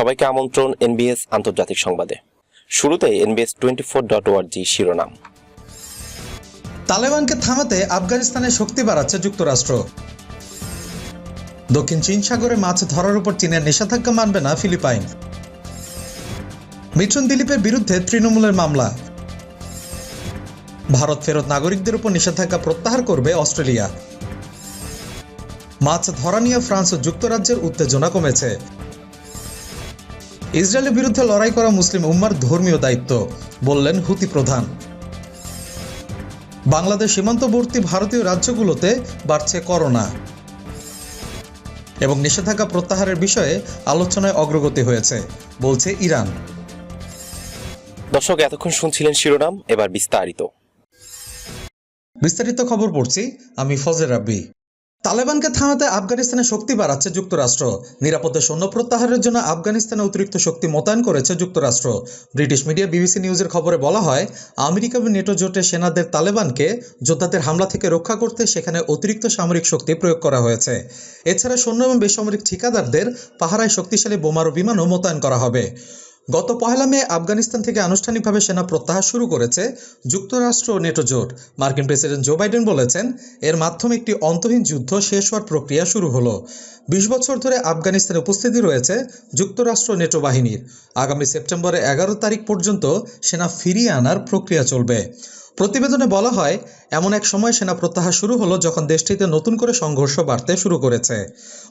সবাইকে আমন্ত্রণ এনবিএস আন্তর্জাতিক সংবাদে। শুরুতে এনবিএস টোয়েন্টি ফোর ডট ওয়ার্জি শিরোনাম। তালেবানকে থামাতে আফগানিস্তানের শক্তি বাড়াচ্ছে যুক্তরাষ্ট্র। দক্ষিণ চীন সাগরে মাছ ধরার উপর চীনের নিষেধাজ্ঞা মানবে না ফিলিপাইন। মিঠুন দিলীপের বিরুদ্ধে তৃণমূলের মামলা। ভারত ফেরত নাগরিকদের উপর নিষেধাজ্ঞা প্রত্যাহার করবে অস্ট্রেলিয়া। মাছ ধরা নিয়ে ফ্রান্স ও যুক্তরাজ্যের উত্তেজনা কমেছে। ইসরায়েলের বিরুদ্ধে লড়াই করা মুসলিম উম্মার ধর্মীয় দায়িত্ব বললেন হুতি প্রধান। বাংলাদেশ সীমান্তবর্তী ভারতীয় রাজ্যগুলোতে বাড়ছে করোনা এবং নিষেধাজ্ঞা প্রত্যাহারের বিষয়ে আলোচনায় অগ্রগতি হয়েছে বলছে ইরান। দর্শক এতক্ষণ শুনছিলেন শিরোনাম এবার বিস্তারিত। বিস্তারিত খবর পড়ছি আমি ফজর রাব্বি। তালেবানকে থামাতে আফগানিস্তানে শক্তি বাড়াচ্ছে যুক্তরাষ্ট্র। নিরাপদে সৈন্য প্রত্যাহারের জন্য আফগানিস্তানে অতিরিক্ত শক্তি মোতায়েন করেছে যুক্তরাষ্ট্র। ব্রিটিশ মিডিয়া বিবিসি নিউজের খবরে বলা হয়, আমেরিকা এবং নেটো জোটের সেনাদের তালেবানকে যোদ্ধাদের হামলা থেকে রক্ষা করতে সেখানে অতিরিক্ত সামরিক শক্তি প্রয়োগ করা হয়েছে। এছাড়া সৈন্য এবং বেসামরিক ঠিকাদারদের পাহারায় শক্তিশালী বোমারু বিমানও মোতায়েন করা হবে। গত পহেলা মে আফগানিস্তান থেকে আনুষ্ঠানিকভাবে সেনা প্রত্যাহার শুরু করেছে যুক্তরাষ্ট্র নেটো জোট। মার্কিন প্রেসিডেন্ট জো বাইডেন বলেছেন, এর মাধ্যমে একটি অন্তহীন যুদ্ধ শেষ হওয়ার প্রক্রিয়া শুরু হলো। বিশ বছর ধরে আফগানিস্তানে উপস্থিতি রয়েছে যুক্তরাষ্ট্র নেটো বাহিনীর। আগামী সেপ্টেম্বরের এগারো তারিখ পর্যন্ত সেনা ফিরিয়ে আনার প্রক্রিয়া চলবে। প্রতিবেদনে বলা হয় এমন এক সময় সেনা প্রত্যাহার শুরু হলো যখন দেশটিতে নতুন করে সংঘর্ষ বাড়তে শুরু করেছে।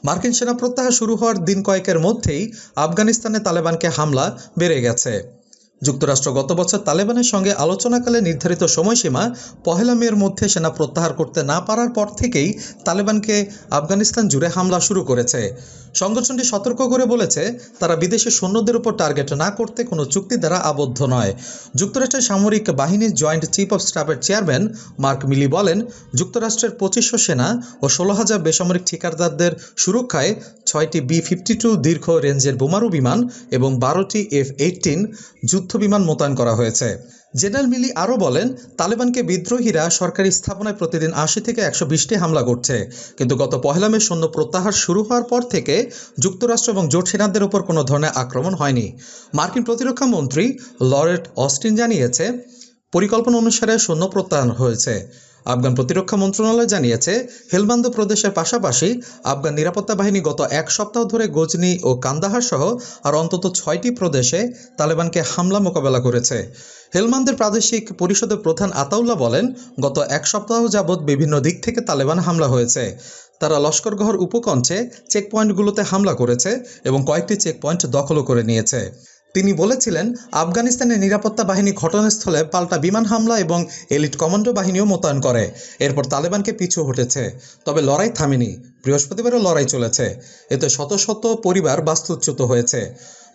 মার্কিন সেনা প্রত্যাহার শুরু হওয়ার দিন কয়েকের মধ্যেই আফগানিস্তানে তালেবানকে হামলা বেড়ে গেছে। যুক্তরাষ্ট্র গত বছর তালেবানের সঙ্গে আলোচনাকালে নির্ধারিত সময়সীমা পহেলা মের মধ্যে সেনা প্রত্যাহার করতে না পারার পর থেকেই তালেবানকে আফগানিস্তান জুড়ে হামলা শুরু করেছে। সংগঠনটি সতর্ক করে বলেছে, তারা বিদেশি সৈন্যদের উপর টার্গেট না করতে কোনো চুক্তি দ্বারা আবদ্ধ নয়। যুক্তরাষ্ট্রের সামরিক বাহিনীর জয়েন্ট চিফ অফ স্টাফের চেয়ারম্যান মার্ক মিলি বলেন, যুক্তরাষ্ট্রের পঁচিশশো সেনা ও ষোলো হাজার বেসামরিক ঠিকাদারদের সুরক্ষায় ছয়টি বি ফিফটি টু দীর্ঘ রেঞ্জের বোমারু বিমান এবং বারোটি এফ এইটিন যুদ্ধ বিমান মোতায়েন করা হয়েছে। জেনারেল মিলি আরও বলেন, তালেবানকে বিদ্রোহীরা সরকারি স্থাপনায় প্রতিদিন আশি থেকে একশো বিশটি হামলা করছে। কিন্তু গত পহেলা মে সৈন্য প্রত্যাহার শুরু হওয়ার পর থেকে যুক্তরাষ্ট্র এবং জোট সেনাদের ওপর কোনো ধরনের আক্রমণ হয়নি। মার্কিন প্রতিরক্ষা মন্ত্রী লরেট অস্টিন জানিয়েছে, পরিকল্পনা অনুসারে সৈন্য প্রত্যাহার হয়েছে। আফগান প্রতিরক্ষা মন্ত্রণালয় জানিয়েছে হেলমান্দ প্রদেশের পাশাপাশি আফগান নিরাপত্তা বাহিনী গত এক সপ্তাহ ধরে গজনি ও কান্দাহার সহ আর অন্তত ছয়টি প্রদেশে তালেবানকে হামলা মোকাবেলা করেছে। হেলমান্দের প্রাদেশিক পরিষদের প্রধান আতাউল্লাহ বলেন, গত এক সপ্তাহ যাবৎ বিভিন্ন দিক থেকে তালেবান হামলা হয়েছে। তারা লস্করগহর উপকণ্ঠে চেকপয়েন্টগুলোতে হামলা করেছে এবং কয়েকটি চেকপয়েন্ট দখলও করে নিয়েছে। তিনি বলেছিলেন, আফগানিস্তানের নিরাপত্তা বাহিনী ঘটনাস্থলে পাল্টা বিমান হামলা এবং এলিট কমান্ডো বাহিনীও মোতায়েন করে। এরপর তালেবানকে পিছু হটেছে। তবে লড়াই থামেনি। বৃহস্পতিবারও লড়াই চলেছে। এতে শত শত পরিবার বাস্তুচ্যুত হয়েছে।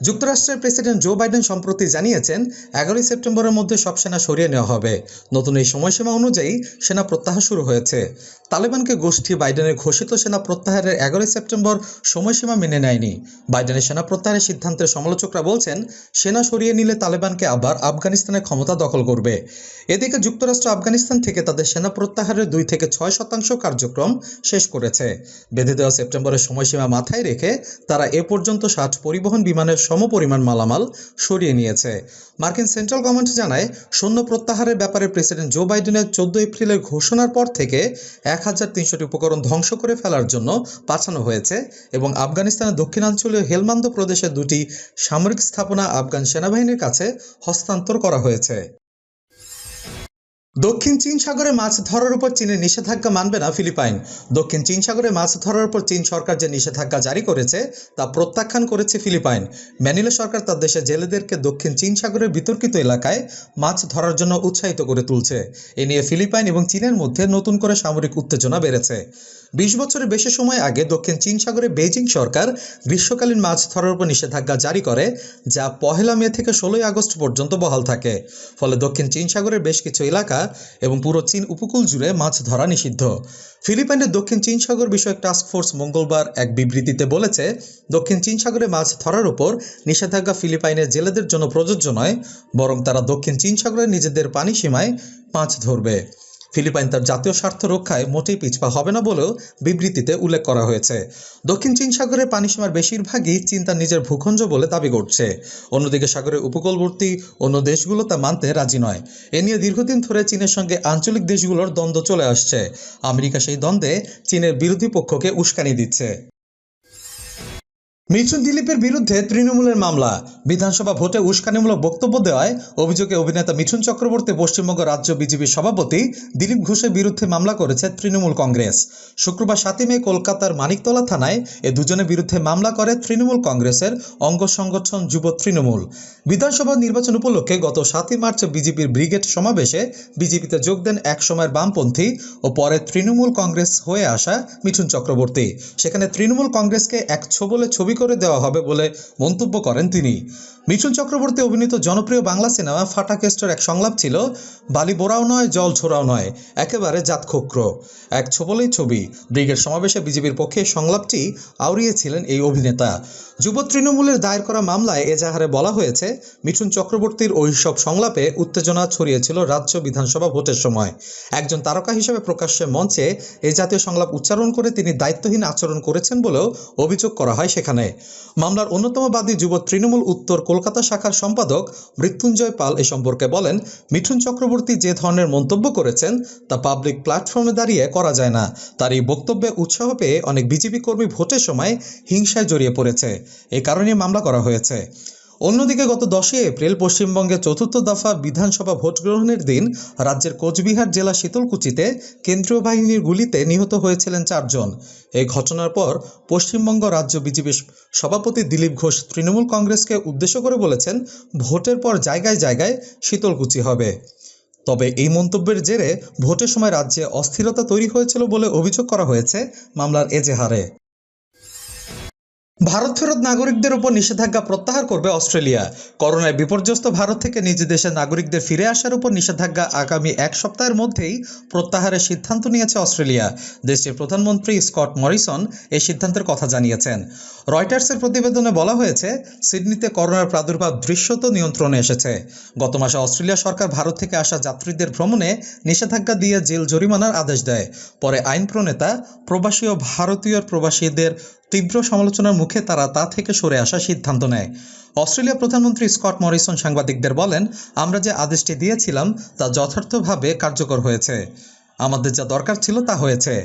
যুক্তরাষ্ট্রের প্রেসিডেন্ট জো বাইডেন সম্প্রতি জানিয়েছেন, এগারোই সেপ্টেম্বরের মধ্যে সব সেনা সরিয়ে নেওয়া হবে। নতুন এই সময়সীমা অনুযায়ী সেনা প্রত্যাহার শুরু হয়েছে। তালেবানকে গোষ্ঠী বাইডেনের ঘোষিত সেনা প্রত্যাহারের এগারোই সেপ্টেম্বর সময়সীমা মেনে নেয়নি। বাইডেনের সেনা প্রত্যাহারের সিদ্ধান্তের সমালোচকরা বলছেন, সেনা সরিয়ে নিলে তালেবানকে আবার আফগানিস্তানের ক্ষমতা দখল করবে। এদিকে যুক্তরাষ্ট্র আফগানিস্তান থেকে তাদের সেনা প্রত্যাহারের দুই থেকে ছয় শতাংশ কার্যক্রম শেষ করেছে। বেঁধে দেওয়া সেপ্টেম্বরের সময়সীমা মাথায় রেখে তারা এ পর্যন্ত ষাট পরিবহন বিমানের সমপরিমাণ মালামাল সরিয়ে নিয়েছে। মার্কিন সেন্ট্রাল গভর্নমেন্ট জানায়, সৈন্য প্রত্যাহারের ব্যাপারে প্রেসিডেন্ট জো বাইডেনের চোদ্দ এপ্রিলের ঘোষণার পর থেকে এক হাজার তিনশোটি উপকরণ ধ্বংস করে ফেলার জন্য পাঠানো হয়েছে এবং আফগানিস্তানের দক্ষিণাঞ্চলীয় হেলমান্দ প্রদেশের দুটি সামরিক স্থাপনা আফগান সেনাবাহিনীর কাছে হস্তান্তর করা হয়েছে। দক্ষিণ চীন সাগরে মাছ ধরার উপর চীনের নিষেধাজ্ঞা মানবে না ফিলিপাইন। দক্ষিণ চীন সাগরে মাছ ধরার উপর চীন সরকার যে নিষেধাজ্ঞা জারি করেছে, তা প্রত্যাখ্যান করেছে ফিলিপাইন। ম্যানিলা সরকার তার দেশের জেলেদেরকে দক্ষিণ চীন সাগরের বিতর্কিত এলাকায় মাছ ধরার জন্য উৎসাহিত করে তুলছে। এ নিয়ে ফিলিপাইন এবং চীনের মধ্যে নতুন করে সামরিক উত্তেজনা বেড়েছে। বিশ বছরের বেশি সময় আগে দক্ষিণ চীন সাগরে বেইজিং সরকার গ্রীষ্মকালীন মাছ ধরার উপর নিষেধাজ্ঞা জারি করে, যা পহেলা মে থেকে ষোলোই আগস্ট পর্যন্ত বহাল থাকে। ফলে দক্ষিণ চীন সাগরের বেশ কিছু এলাকা এবং পুরো চীন উপকূল জুড়ে মাছ ধরা নিষিদ্ধ। ফিলিপাইনের দক্ষিণ চীন সাগর বিষয়ক টাস্ক ফোর্স মঙ্গলবার এক বিবৃতিতে বলেছে, দক্ষিণ চীন সাগরে মাছ ধরার উপর নিষেধাজ্ঞা ফিলিপাইনের জেলেদের জন্য প্রযোজ্য নয়, বরং তারা দক্ষিণ চীন সাগরে নিজেদের পানি সীমায় মাছ ধরবে। ফিলিপাইন তার জাতীয় স্বার্থ রক্ষায় মোটেই পিছপা হবে না বলেও বিবৃতিতে উল্লেখ করা হয়েছে। দক্ষিণ চীন সাগরের পানিসীমার বেশিরভাগই চীন তার নিজের ভূখণ্ড বলে দাবি করছে। অন্যদিকে সাগরের উপকূলবর্তী অন্য দেশগুলো তা মানতে রাজি নয়। এ নিয়ে দীর্ঘদিন ধরে চীনের সঙ্গে আঞ্চলিক দেশগুলোর দ্বন্দ্ব চলে আসছে। আমেরিকা সেই দ্বন্দ্বে চীনের বিরোধী পক্ষকে উস্কানি দিচ্ছে। মিঠুন দিলীপের বিরুদ্ধে তৃণমূলের মামলা। বিধানসভা ভোটে উস্কানিমূলক বক্তব্য দেওয়ায় অভিযোগে অভিনেতা মিঠুন চক্রবর্তী পশ্চিমবঙ্গ রাজ্য বিজেপির সভাপতি দিলীপ ঘোষের বিরুদ্ধে মামলা করেছে তৃণমূল কংগ্রেস। শুক্রবার সাতই মে কলকাতার মানিকতলা থানায় এ দুজনের বিরুদ্ধে মামলা করে তৃণমূল কংগ্রেসের অঙ্গ সংগঠন যুব তৃণমূল। বিধানসভা নির্বাচন উপলক্ষে গত সাতই মার্চ বিজেপির ব্রিগেড সমাবেশে বিজেপিতে যোগ দেন এক সময়ের বামপন্থী ও পরে তৃণমূল কংগ্রেস হয়ে আসা মিঠুন চক্রবর্তী। সেখানে তৃণমূল কংগ্রেসকে এক ছবলে ছবি করে দেওয়া হবে বলে মন্তব্য করেন তিনি। মিঠুন চক্রবর্তী অভিনীত জনপ্রিয় বাংলা সিনেমা ফাটাকেস্টের এক সংলাপ ছিল, বালি বোরাও নয়, জল ছোড়াও নয়, একেবারে জাতখোক্র এক ছবলেই ছবি, ব্রিগেড সমাবেশে বিজেপির পক্ষে সংলাপটি আউড়িয়েছিলেন এই অভিনেতা। যুব তৃণমূলের দায়ের করা মামলায় এজাহারে বলা হয়েছে, মিঠুন চক্রবর্তীর ওই সব সংলাপে উত্তেজনা ছড়িয়েছিল রাজ্য বিধানসভা ভোটের সময়। একজন তারকা হিসেবে প্রকাশ্যে মঞ্চে এই জাতীয় সংলাপ উচ্চারণ করে তিনি দায়িত্বহীন আচরণ করেছেন বলেও অভিযোগ করা হয় সেখানে। মামলার অন্যতম বাদী যুব তৃণমূল উত্তর কলকাতা শাখার সম্পাদক মৃত্যুঞ্জয় পাল এ সম্পর্কে বলেন, মিঠুন চক্রবর্তী যে ধরনের মন্তব্য করেছেন তা পাবলিক প্ল্যাটফর্মে দাঁড়িয়ে করা যায় না। তার এই বক্তব্যে উৎসাহ পেয়ে অনেক বিজেপি কর্মী ভোটের সময় হিংসায় জড়িয়ে পড়েছে। এ কারণে মামলা করা হয়েছে। অন্যদিকে গত দশই এপ্রিল পশ্চিমবঙ্গের চতুর্থ দফা বিধানসভা ভোট গ্রহণের দিন রাজ্যের কোচবিহার জেলা শীতলকুচিতে কেন্দ্রীয় বাহিনীর গুলিতে নিহত হয়েছিলেন চারজন। এই ঘটনার পর পশ্চিমবঙ্গ রাজ্য বিজেপির সভাপতি দিলীপ ঘোষ তৃণমূল কংগ্রেসকে উদ্দেশ্য করে বলেছেন, ভোটের পর জায়গায় জায়গায় শীতলকুচি হবে। তবে এই মন্তব্যের জেরে ভোটের সময় রাজ্যে অস্থিরতা তৈরি হয়েছিল বলে অভিযোগ করা হয়েছে মামলার এজেহারে। ভারত ফেরত নাগরিকদের উপর নিষেধাজ্ঞা প্রত্যাহার করবে অস্ট্রেলিয়া। করোনায় বিপর্যস্ত ভারত থেকে নিজ দেশের নাগরিকদের ফিরে আসার উপর নিষেধাজ্ঞা আগামী এক সপ্তাহের মধ্যেই প্রত্যাহারের সিদ্ধান্ত নিয়েছে অস্ট্রেলিয়া। দেশটির প্রধানমন্ত্রী স্কট মরিসন এই সিদ্ধান্তের কথা জানিয়েছেন। রয়টার্সের প্রতিবেদনে বলা হয়েছে, সিডনিতে করোনার প্রাদুর্ভাব দৃশ্যত নিয়ন্ত্রণে এসেছে। গত মাসে অস্ট্রেলিয়া সরকার ভারত থেকে আসা যাত্রীদের ভ্রমণে নিষেধাজ্ঞা দিয়ে জেল জরিমানার আদেশ দেয়। পরে আইন প্রণেতা প্রবাসী ও ভারতীয় প্রবাসীদের তীব্র সমালোচনার মুখে তারা তা থেকে সরে আসার সিদ্ধান্ত নেয়। অস্ট্রেলিয়া প্রধানমন্ত্রী স্কট মরিসন সাংবাদিকদের বলেন, আমরা যে আদেশটি দিয়েছিলাম তা যথার্থভাবে কার্যকর হয়েছে। আমাদের যা দরকার ছিল তা হয়েছে।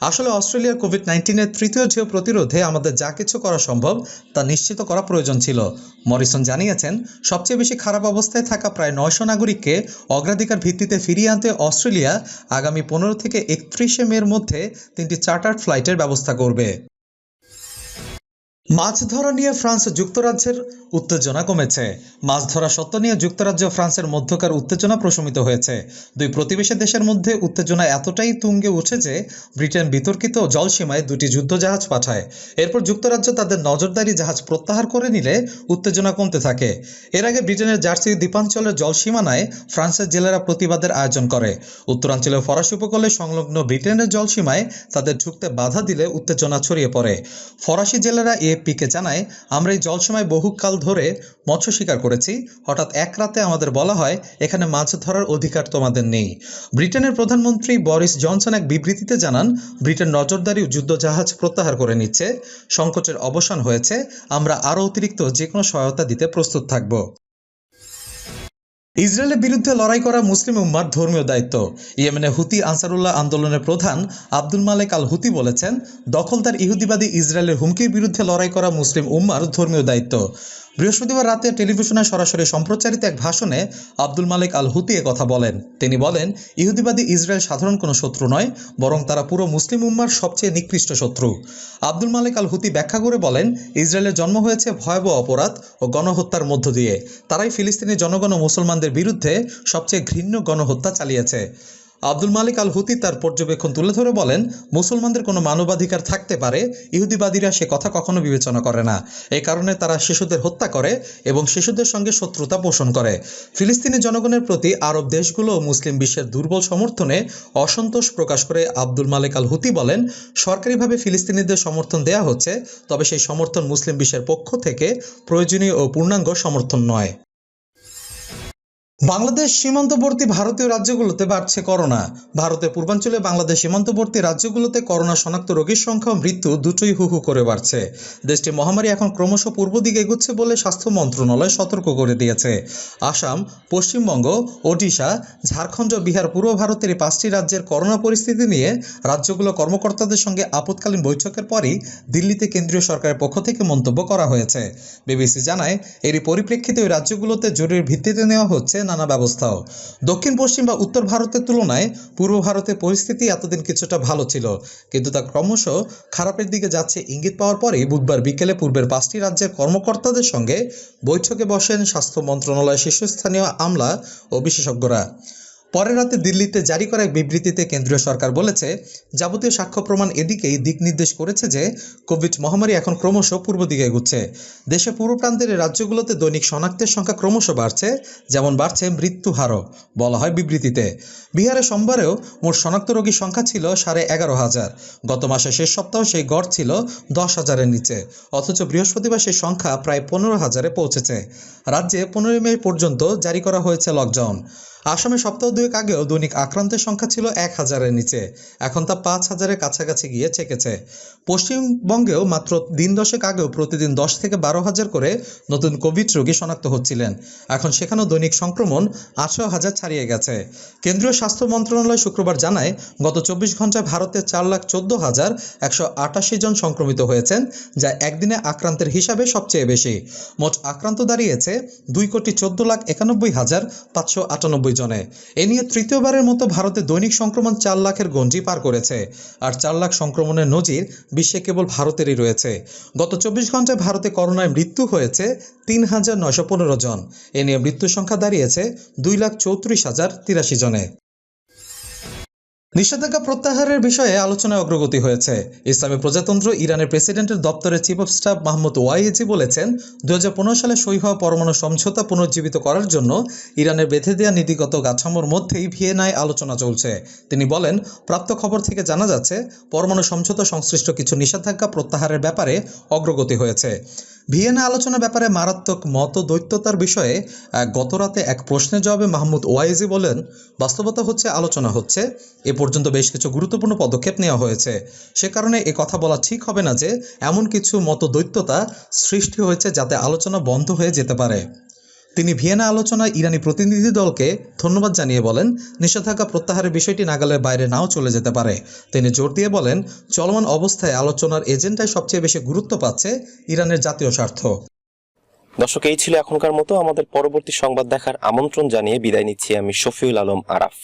আসলে অস্ট্রেলিয়ার কোভিড নাইন্টিনের তৃতীয় ঢেউ প্রতিরোধে আমাদের যা কিছু করা সম্ভব, তা নিশ্চিত করা প্রয়োজন ছিল। মরিসন জানিয়েছেন, সবচেয়ে বেশি খারাপ অবস্থায় থাকা প্রায় নয়শো নাগরিককে অগ্রাধিকার ভিত্তিতে ফিরিয়ে আনতে অস্ট্রেলিয়া আগামী পনেরো থেকে একত্রিশে মের মধ্যে তিনটি চার্টার্ড ফ্লাইটের ব্যবস্থা করবে। মাছ ধরা নিয়ে ফ্রান্স যুক্তরাজ্যের উত্তেজনা কমেছে। মাছ ধরা সত্ত্ব নিয়ে যুক্তরাজ্য ফ্রান্সের মধ্যকার উত্তেজনা প্রশমিত হয়েছে। দুই প্রতিবেশী দেশের মধ্যে উত্তেজনা এতটাই তুঙ্গে উঠে যে ব্রিটেন বিতর্কিত জলসীমায় দুটি যুদ্ধজাহাজ পাঠায়। এরপর যুক্তরাজ্য তাদের নজরদারি জাহাজ প্রত্যাহার করে নিলে উত্তেজনা কমতে থাকে। এর আগে ব্রিটেনের জার্সি দ্বীপাঞ্চলের জলসীমানায় ফ্রান্সের জেলেরা প্রতিবাদের আয়োজন করে। উত্তরাঞ্চলীয় ফরাসি উপকূলে সংলগ্ন ব্রিটেনের জলসীমায় তাদের ঢুকতে বাধা দিলে উত্তেজনা ছড়িয়ে পড়ে। ফরাসি জেলেরা এএফপিকে জানায়, আমরা এই জলসীমায় বহুকাল ধরে মৎস্য শিকার করেছি। হঠাৎ এক রাতে আমাদের বলা হয়, এখানে মাছ ধরার অধিকার তোমাদের নেই। ব্রিটেনের প্রধানমন্ত্রী বরিস জনসন এক বিবৃতিতে জানান, ব্রিটেন নজরদারি যুদ্ধ যুদ্ধজাহাজ প্রত্যাহার করে নিচ্ছে। সংকটের অবসান হয়েছে। আমরা আরও অতিরিক্ত যে কোনো সহায়তা দিতে প্রস্তুত থাকব। ইসরায়েলের বিরুদ্ধে লড়াই করা মুসলিম উম্মার ধর্মীয় দায়িত্ব। ইয়েমেনে হুতি আনসারুল্লাহ আন্দোলনের প্রধান আব্দুল মালেক আল হুতি বলেছেন, দখলদার ইহুদিবাদী ইসরায়েলের হুমকির বিরুদ্ধে লড়াই করা মুসলিম উম্মার ধর্মীয় দায়িত্ব। বৃহস্পতিবার রাতে টেলিভিশনে সরাসরি সম্প্রচারিত এক ভাষণে আব্দুল মালিক আল হুতি কথা বলেন। তিনি বলেন, ইহুদিবাদী ইসরায়েল সাধারণ কোনো শত্রু নয়, বরং তারা পুরো মুসলিম উম্মার সবচেয়ে নিকৃষ্ট শত্রু। আব্দুল মালিক আল হুতি ব্যাখ্যা করে বলেন ইসরায়েলের জন্ম হয়েছে ভয়াবহ অপরাধ ও গণহত্যার মধ্য দিয়ে। তারাই ফিলিস্তিনি জনগণ ও মুসলমানদের বিরুদ্ধে সবচেয়ে ঘৃণ্য গণহত্যা চালিয়েছে। আব্দুল মালিক আল হুতি তার পর্যবেক্ষণ তুলে ধরে বলেন, মুসলমানদের কোনো মানবাধিকার থাকতে পারে, ইহুদিবাদীরা সে কথা কখনো বিবেচনা করে না। এই কারণে তারা শিশুদের হত্যা করে এবং শিশুদের সঙ্গে শত্রুতা পোষণ করে। ফিলিস্তিনি জনগণের প্রতি আরব দেশগুলো ও মুসলিম বিশ্বের দুর্বল সমর্থনে অসন্তোষ প্রকাশ করে আব্দুল মালিক আল হুতি বলেন, সরকারিভাবে ফিলিস্তিনিদের সমর্থন দেয়া হচ্ছে, তবে সেই সমর্থন মুসলিম বিশ্বের পক্ষ থেকে প্রয়োজনীয় ও পূর্ণাঙ্গ সমর্থন নয়। বাংলাদেশ সীমান্তবর্তী ভারতীয় রাজ্যগুলোতে বাড়ছে করোনা। ভারতের পূর্বাঞ্চলে বাংলাদেশ সীমান্তবর্তী রাজ্যগুলোতে করোনা শনাক্ত রোগীর সংখ্যা মৃত্যু দুটোই হু হু করে বাড়ছে। দেশটি মহামারী এখন ক্রমশ পূর্ব দিকে এগুচ্ছে বলে স্বাস্থ্য মন্ত্রণালয় সতর্ক করে দিয়েছে। আসাম, পশ্চিমবঙ্গ, ওডিশা, ঝাড়খণ্ড, বিহার, পূর্ব ভারতের এই পাঁচটি রাজ্যের করোনা পরিস্থিতি নিয়ে রাজ্যগুলো কর্মকর্তাদের সঙ্গে আপৎকালীন বৈঠকের পরই দিল্লিতে কেন্দ্রীয় সরকারের পক্ষ থেকে মন্তব্য করা হয়েছে। বিবিসি জানায়, এরই পরিপ্রেক্ষিতে ওই রাজ্যগুলোতে জরুরি ভিত্তিতে নেওয়া হচ্ছে নানা ব্যবস্থাও। দক্ষিণ, পশ্চিম বা উত্তর ভারতের তুলনায় পূর্ব ভারতের পরিস্থিতি এতদিন কিছুটা ভালো ছিল। কিন্তু তা ক্রমশ খারাপের দিকে যাচ্ছে ইঙ্গিত পাওয়ার পরেই বুধবার বিকেলে পূর্বের পাঁচটি রাজ্যের কর্মকর্তাদের সঙ্গে বৈঠকে বসেন স্বাস্থ্য মন্ত্রণালয়ের শীর্ষস্থানীয় আমলা ও বিশেষজ্ঞরা। পরের রাতে দিল্লিতে জারি করা এক বিবৃতিতে কেন্দ্রীয় সরকার বলেছে, যাবতীয় সাক্ষ্য প্রমাণ এদিকেই দিক নির্দেশ করেছে যে, কোভিড মহামারী এখন ক্রমশ পূর্ব দিকে এগুচ্ছে। দেশের পূর্ব প্রান্তের রাজ্যগুলোতে দৈনিক শনাক্তের সংখ্যা ক্রমশ বাড়ছে, যেমন বাড়ছে মৃত্যু হারও, বলা হয় বিবৃতিতে। বিহারে সোমবারেও মোট শনাক্ত রোগীর সংখ্যা ছিল সাড়ে এগারো হাজার। গত মাসের শেষ সপ্তাহ সেই গড় ছিল দশ হাজারের নিচে, অথচ বৃহস্পতিবার সেই সংখ্যা প্রায় পনেরো হাজারে পৌঁছেছে। রাজ্যে পনেরোই মে পর্যন্ত জারি করা হয়েছে লকডাউন। আসামে সপ্তাহ দুয়েক আগেও দৈনিক আক্রান্তের সংখ্যা ছিল এক হাজারের নিচে। এখন তা পাঁচ হাজারের কাছাকাছি গিয়ে চেকেছে পশ্চিমবঙ্গেও মাত্র দিন দশেক আগেও প্রতিদিন দশ থেকে বারো হাজার করে নতুন কোভিড রোগী শনাক্ত হচ্ছিলেন। এখন সেখানেও দৈনিক সংক্রমণ আঠারো হাজার ছাড়িয়ে গেছে। কেন্দ্রীয় স্বাস্থ্য মন্ত্রণালয় শুক্রবার জানায়, গত চব্বিশ ঘন্টায় ভারতে চার লাখ চোদ্দ হাজার একশো আটাশি জন সংক্রমিত হয়েছেন, যা একদিনে আক্রান্তের হিসাবে সবচেয়ে বেশি। মোট আক্রান্ত দাঁড়িয়েছে দুই কোটি চোদ্দ লাখ একানব্বই হাজার পাঁচশো আটানব্বই জনে। এ নিয়ে তৃতীয়বারের মতো ভারতে দৈনিক সংক্রমণ চার লাখের গঞ্জি পার করেছে। আর চার লাখ সংক্রমণের নজির বিশ্বে কেবল ভারতেরই রয়েছে। গত চব্বিশ ঘন্টায় ভারতে করোনায় মৃত্যু হয়েছে তিন হাজার নয়শো পনেরো জন। এ নিয়ে মৃত্যুর সংখ্যা দাঁড়িয়েছে দুই লাখ চৌত্রিশ হাজার তিরাশি জনে। নিষেধাজ্ঞা প্রত্যাহারের বিষয়ে আলোচনায় অগ্রগতি হয়েছে। ইসলামী প্রজাতন্ত্র ইরানের প্রেসিডেন্টের দপ্তরের chief of staff Mahmoud Vaezi বলেছেন দুই হাজার পনেরো সালে সই হওয়া পরমাণু সমঝোতা পুনর্জীবিত করার জন্য ইরানের বেঁধে দেওয়া নীতিগত গাছামোর মধ্যেই ভিয়েনায় আলোচনা চলছে। তিনি বলেন, প্রাপ্ত খবর থেকে জানা যাচ্ছে, পরমাণু সমঝোতা সংশ্লিষ্ট কিছু নিষেধাজ্ঞা প্রত্যাহারের ব্যাপারে অগ্রগতি হয়েছে। ভিয়েনা আলোচনা ব্যাপারে মারাত্মক মত দৈত্যতার বিষয়ে গত গতরাতে এক প্রশ্নের জবাবে মাহমুদ ওয়াইজি বলেন, বাস্তবতা হচ্ছে, আলোচনা হচ্ছে। এ পর্যন্ত বেশ কিছু গুরুত্বপূর্ণ পদক্ষেপ নেওয়া হয়েছে। সে কারণে এ কথা বলা ঠিক হবে না যে, এমন কিছু মত দৈত্যতা সৃষ্টি হয়েছে যাতে আলোচনা বন্ধ হয়ে যেতে পারে। তিনি ভিয়েনা আলোচনায় ইরানি প্রতিনিধি দলকে ধন্যবাদ জানিয়ে বলেন, নিষেধাজ্ঞা প্রত্যাহারের বিষয়টি নাগালের বাইরে নাও চলে যেতে পারে। তিনি জোর দিয়ে বলেন, চলমান অবস্থায় আলোচনার এজেন্ডায় সবচেয়ে বেশি গুরুত্ব পাচ্ছে ইরানের জাতীয় স্বার্থ। দর্শক, এই ছিল এখনকার মতো। আমাদের পরবর্তী সংবাদ দেখার আমন্ত্রণ জানিয়ে বিদায় নিচ্ছি আমি শফিউল আলম আরাফ।